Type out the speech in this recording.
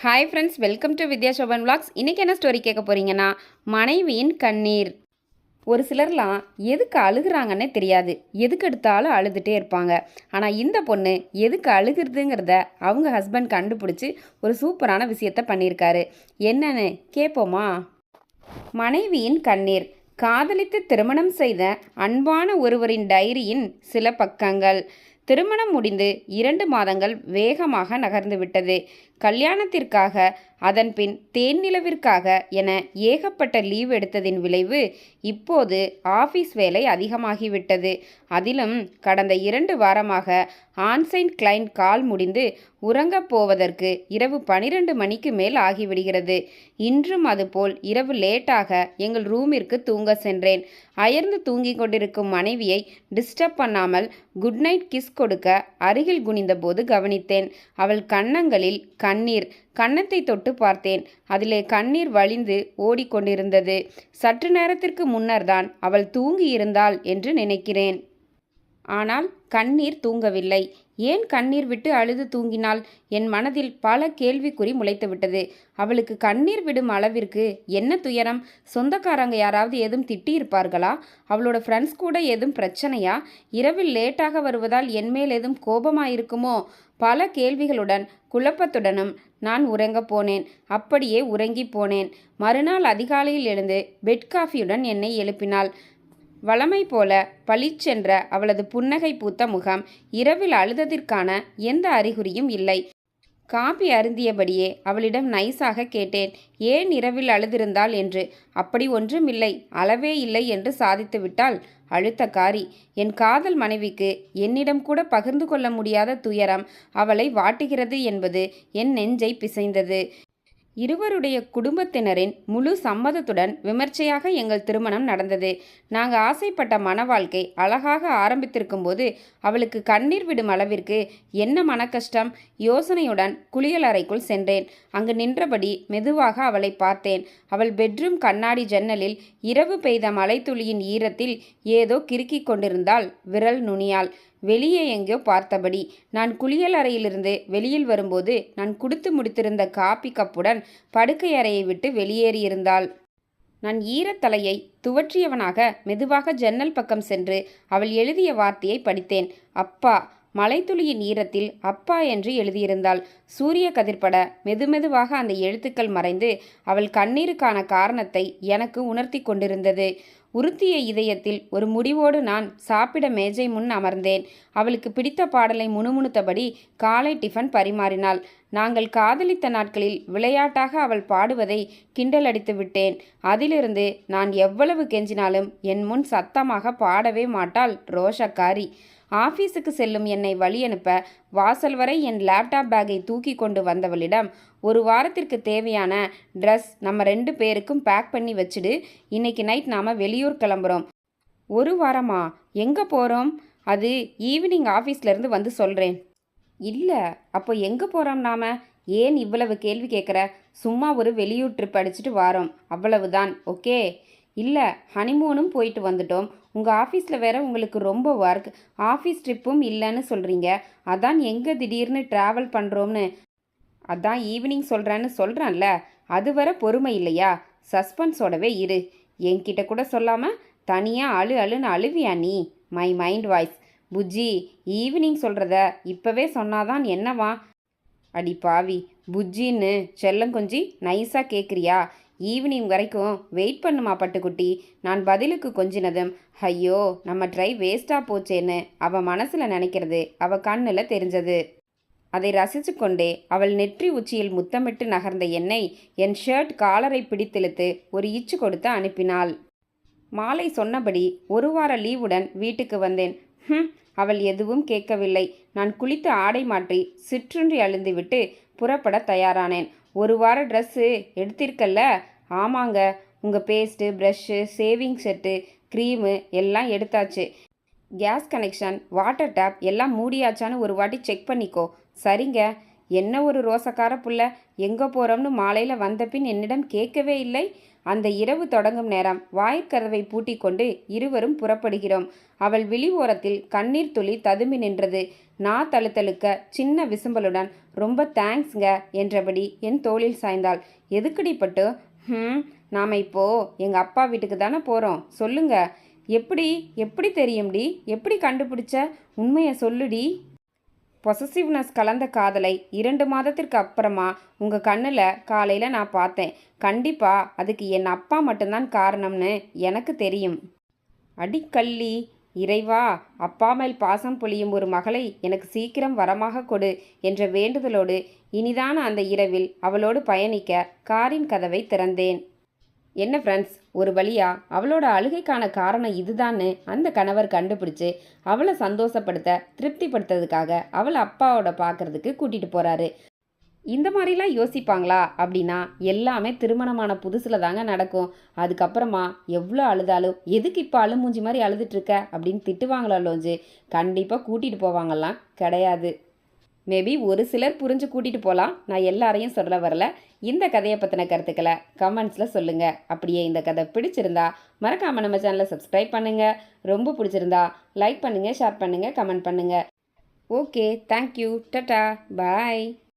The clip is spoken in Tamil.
Hi friends welcome to Vidya Sobhan vlogs. இன்றைக்கி என்ன ஸ்டோரி கேட்க போகிறீங்கன்னா மனைவியின் கண்ணீர். ஒரு சிலர்லாம் எதுக்கு அழுகுறாங்கன்னே தெரியாது. எதுக்கு எடுத்தாலும் அழுதுகிட்டே இருப்பாங்க. ஆனால் இந்த பொண்ணு எதுக்கு அழுகுறதுங்கிறத அவங்க ஹஸ்பண்ட் கண்டுபிடிச்சி ஒரு சூப்பரான விஷயத்த பண்ணியிருக்காரு. என்னன்னு கேட்போமா மனைவியின் கண்ணீர். காதலித்து திருமணம் செய்த அன்பான ஒருவரின் டைரியின் சில பக்கங்கள். திருமணம் முடிந்து இரண்டு மாதங்கள் வேகமாக நகர்ந்துவிட்டது. கல்யாணத்திற்காக அதன்பின் தேன்நிலவிற்காக என ஏகப்பட்ட லீவ் எடுத்ததின் விளைவு இப்போது ஆஃபீஸ் வேலை அதிகமாகிவிட்டது. அதிலும் கடந்த இரண்டு வாரமாக ஆன்சைன் கிளைண்ட் கால் முடிந்து உறங்கப் போவதற்கு இரவு பனிரெண்டு மணிக்கு மேல் ஆகிவிடுகிறது. இன்றும் அதுபோல் இரவு லேட்டாக எங்கள் ரூமிற்கு தூங்க சென்றேன். அயர்ந்து தூங்கிக் கொண்டிருக்கும் மனைவியை டிஸ்டர்ப் பண்ணாமல் குட் நைட் கிஸ் கொடுக்க அருகில் குனிந்தபோது கவனித்தேன். அவள் கன்னங்களில் கண்ணீர் கன்னத்தை தொட்டு பார்த்தேன். அதிலே கண்ணீர் வழிந்து ஓடிக்கொண்டிருந்தது. சற்று நேரத்திற்கு முன்னர்தான் அவள் தூங்கியிருந்தாள் என்று நினைக்கிறேன். ஆனால் கண்ணீர் தூங்கவில்லை. ஏன் கண்ணீர் விட்டு அழுது தூங்கினாள்? என் மனதில் பல கேள்விக்குறி முளைத்துவிட்டது. அவளுக்கு கண்ணீர் விடும் அளவிற்கு என்ன துயரம்? சொந்தக்காரங்க யாராவது ஏதும் திட்டியிருப்பார்களா? அவளோட ஃப்ரெண்ட்ஸ் கூட ஏதும் பிரச்சனையா? இரவில் லேட்டாக வருவதால் என் மேல் ஏதும் கோபமாயிருக்குமோ? பல கேள்விகளுடன் குழப்பத்துடனும் நான் உறங்கப் போனேன். அப்படியே உறங்கி போனேன். மறுநாள் அதிகாலையில் எழுந்து பெட் காஃபியுடன் என்னை எழுப்பினாள். வழமை போல பளிச்சென்ற அவளது புன்னகை பூத்த முகம் இரவில் அழுததிற்கான எந்த அறிகுறியும் இல்லை. காபி அருந்தியபடியே அவளிடம் நைஸாக கேட்டேன் ஏன் இரவில் அழுதிருந்தாள் என்று? அப்படி ஒன்றுமில்லை அளவே இல்லை என்று சாதித்து விட்டால் அழுத்தக்காரி என் காதல் மனைவிக்கு என்னிடம் கூட பகிர்ந்து கொள்ள முடியாத துயரம் அவளை வாட்டுகிறது என்பது என் நெஞ்சை பிசைந்தது. இருவருடைய குடும்பத்தினரின் முழு சம்மதத்துடன் விமர்சையாக எங்கள் திருமணம் நடந்தது. நாங்கள் ஆசைப்பட்ட மன வாழ்க்கை அழகாக ஆரம்பித்திருக்கும் போது அவளுக்கு கண்ணீர் விடும் அளவிற்கு என்ன மனக்கஷ்டம்? யோசனையுடன் குளியல் அறைக்குள் சென்றேன். அங்கு நின்றபடி மெதுவாக அவளை பார்த்தேன். அவள் பெட்ரூம் கண்ணாடி ஜன்னலில் இரவு பெய்த மலைத்துளியின் ஈரத்தில் ஏதோ கிறுக்கிக் கொண்டிருந்தாள் விரல் நுனியால். வெளியே எங்கேயோ பார்த்தபடி. நான் குளியல் அறையிலிருந்து வெளியில் வரும்போது நான் குடித்து முடித்திருந்த காப்பி கப்புடன் படுக்கை அறையை விட்டு வெளியேறியிருந்தாள். நான் ஈரத்தலையை துவற்றியவனாக மெதுவாக ஜன்னல் பக்கம் சென்று அவள் எழுதிய வார்த்தையை படித்தேன். அப்பா மலைத்துளியின் ஈரத்தில் அப்பா என்று எழுதியிருந்தாள். சூரிய கதிர்பட மெதுமெதுவாக அந்த எழுத்துக்கள் மறைந்து அவள் கண்ணீருக்கான காரணத்தை எனக்கு உணர்த்தி கொண்டிருந்தது. உறுத்திய இதயத்தில் ஒரு முடிவோடு நான் சாப்பிட மேஜை முன் அமர்ந்தேன். அவளுக்கு பிடித்த பாடலை முணுமுணுத்தபடி காலை டிஃபன் பரிமாறினாள். நாங்கள் காதலித்த நாட்களில் விளையாட்டாக அவள் பாடுவதை கிண்டல் அடித்து விட்டேன். அதிலிருந்து நான் எவ்வளவு கெஞ்சினாலும் என் முன் சத்தமாக பாடவே மாட்டாள் ரோஷக்காரி. ஆஃபீஸுக்கு செல்லும் என்னை வழி அனுப்ப வாசல் வரை என் லேப்டாப் பேக்கை தூக்கி கொண்டு வந்தவளிடம் ஒரு வாரத்திற்கு தேவையான ட்ரெஸ் நம்ம ரெண்டு பேருக்கும் பேக் பண்ணி வச்சுடு. இன்னைக்கு நைட் நாம் வெளியூர் கிளம்புறோம். ஒரு வாரமா? எங்கே போகிறோம் அது ஈவினிங் ஆஃபீஸ்லேருந்து வந்து சொல்கிறேன் இல்லை அப்போ எங்கே போகிறோம் நாம? ஏன் இவ்வளவு கேள்வி கேட்குற சும்மா ஒரு வெளியூர் ட்ரிப் அடிச்சுட்டு வாரோம். அவ்வளவுதான் ஓகே? இல்லை ஹனிமூனும் போயிட்டு வந்துட்டோம். உங்கள் ஆஃபீஸில் வேற உங்களுக்கு ரொம்ப ஒர்க் ஆஃபீஸ் ட்ரிப்பும் இல்லைன்னு சொல்கிறீங்க அதான் எங்கே திடீர்னு ட்ராவல் பண்ணுறோம்னு அதான் ஈவினிங் சொல்கிறேன்னு சொல்கிறேன்ல அது வர பொறுமை இல்லையா? சஸ்பென்ஸோடவே இரு. என்கிட்ட கூட சொல்லாமல் தனியாக அழு அழுன்னு அழுவியா நீ? My mind voice Bujji evening சொல்கிறத இப்போவே சொன்னாதான் என்னவா? அடி பாவி புஜ்ஜின்னு செல்லங்கொஞ்சி நைஸாக கேட்குறியா ஈவினிங் வரைக்கும் வெயிட் பண்ணுமா பட்டுக்குட்டி? நான் பதிலுக்கு கொஞ்சினதும் ஐயோ நம்ம ட்ரை வேஸ்ட்டாக போச்சேன்னு அவள் மனசில் நினைக்கிறது அவள் கண்ணில் தெரிஞ்சது. அதை ரசித்து கொண்டே அவள் நெற்றி உச்சியில் முத்தமிட்டு நகர்ந்த என்னை என் ஷர்ட் காலரை பிடித்திழுத்து ஒரு இச்சு கொடுத்து அனுப்பினாள். மாலை சொன்னபடி ஒரு வார லீவுடன் வீட்டுக்கு வந்தேன். ஹம் அவள் எதுவும் கேட்கவில்லை. நான் குளித்து ஆடை மாற்றி சிற்றுன்றி அழுந்துவிட்டு புறப்பட தயாரானேன். ஒரு வார ட்ரெஸ்ஸு எடுத்திருக்கல்ல? ஆமாங்க. உங்கள் paste brush shaving set cream எல்லாம் எடுத்தாச்சு. கேஸ் கனெக்ஷன் வாட்டர் டேப் எல்லாம் மூடியாச்சான்னு ஒரு வாட்டி செக் பண்ணிக்கோ. சரிங்க. என்ன ஒரு ரோசக்கார புள்ள? எங்கே போகிறோம்னு மாலையில் வந்த பின் என்னிடம் கேட்கவே இல்லை. அந்த இரவு தொடங்கும் நேரம் வாயிற்கதவை பூட்டிக் கொண்டு இருவரும் புறப்படுகிறோம். அவள் விழி ஓரத்தில் கண்ணீர் துளி ததும்பி நின்றது. நா தழுத்தழுக்க சின்ன விசும்பலுடன் ரொம்ப தேங்க்ஸ்ங்க என்றபடி என் தோளில் சாய்ந்தாள். எதுக்கடிப்பட்டு ஹம் ம் நாம் இப்போ எங்கள் அப்பா வீட்டுக்கு தானே போகிறோம் சொல்லுங்க. எப்படி எப்படி தெரியும்டி? எப்படி கண்டுபிடிச்ச? உண்மையை சொல்லுடி. பொசசிவ்னஸ் கலந்த காதலை இரண்டு மாதத்திற்கு அப்புறமா உங்கள் கண்ணில் காலையில் நான் பார்த்தேன். கண்டிப்பாக அதுக்கு என் அப்பா மட்டும்தான் காரணம்னு எனக்கு தெரியும். அடிக்கள்ளி இறைவா அப்பா மேல் பாசம் பொழியும் ஒரு மகளை எனக்கு சீக்கிரம் வரமாக கொடு என்ற வேண்டுதலோடு இனிதான அந்த இரவில் அவளோடு பயணிக்க காரின் கதவை திறந்தேன். என்ன ஃப்ரெண்ட்ஸ் ஒரு வழியா அவளோட அழுகைக்கான காரணம் இதுதான்னு அந்த கணவர் கண்டுபிடிச்சு அவளை சந்தோஷப்படுத்த திருப்திப்படுத்துறதுக்காக அவளை அப்பாவோட பார்க்கறதுக்கு கூட்டிகிட்டு போகிறாரு இந்த மாதிரிலாம் யோசிப்பாங்களா? அப்படின்னா எல்லாமே திருமணமான புதுசில் தாங்க நடக்கும். அதுக்கப்புறமா எவ்வளோ அழுதாலும் எதுக்கு இப்போ அழுமூஞ்சி மாதிரி அழுதுட்டு இருக்க? அப்படின்னு திட்டுவாங்களா லோஞ்சு கண்டிப்பாக கூட்டிகிட்டு போவாங்கலாம். கிடையாது. மேபி ஒரு சிலர் புரிஞ்சு கூட்டிகிட்டு போகலாம் நான் எல்லாரையும் சொல்ல வரல. இந்த கதையை பற்றின கருத்துக்களை கமெண்ட்ஸில் சொல்லுங்கள் அப்படியே இந்த கதை பிடிச்சிருந்தா மறக்காமல் நம்ம சேனலை சப்ஸ்கிரைப் பண்ணுங்கள் ரொம்ப பிடிச்சிருந்தா லைக் பண்ணுங்கள் ஷேர் பண்ணுங்கள் கமெண்ட் பண்ணுங்கள் ஓகே தேங்க்யூ டட்டா பாய்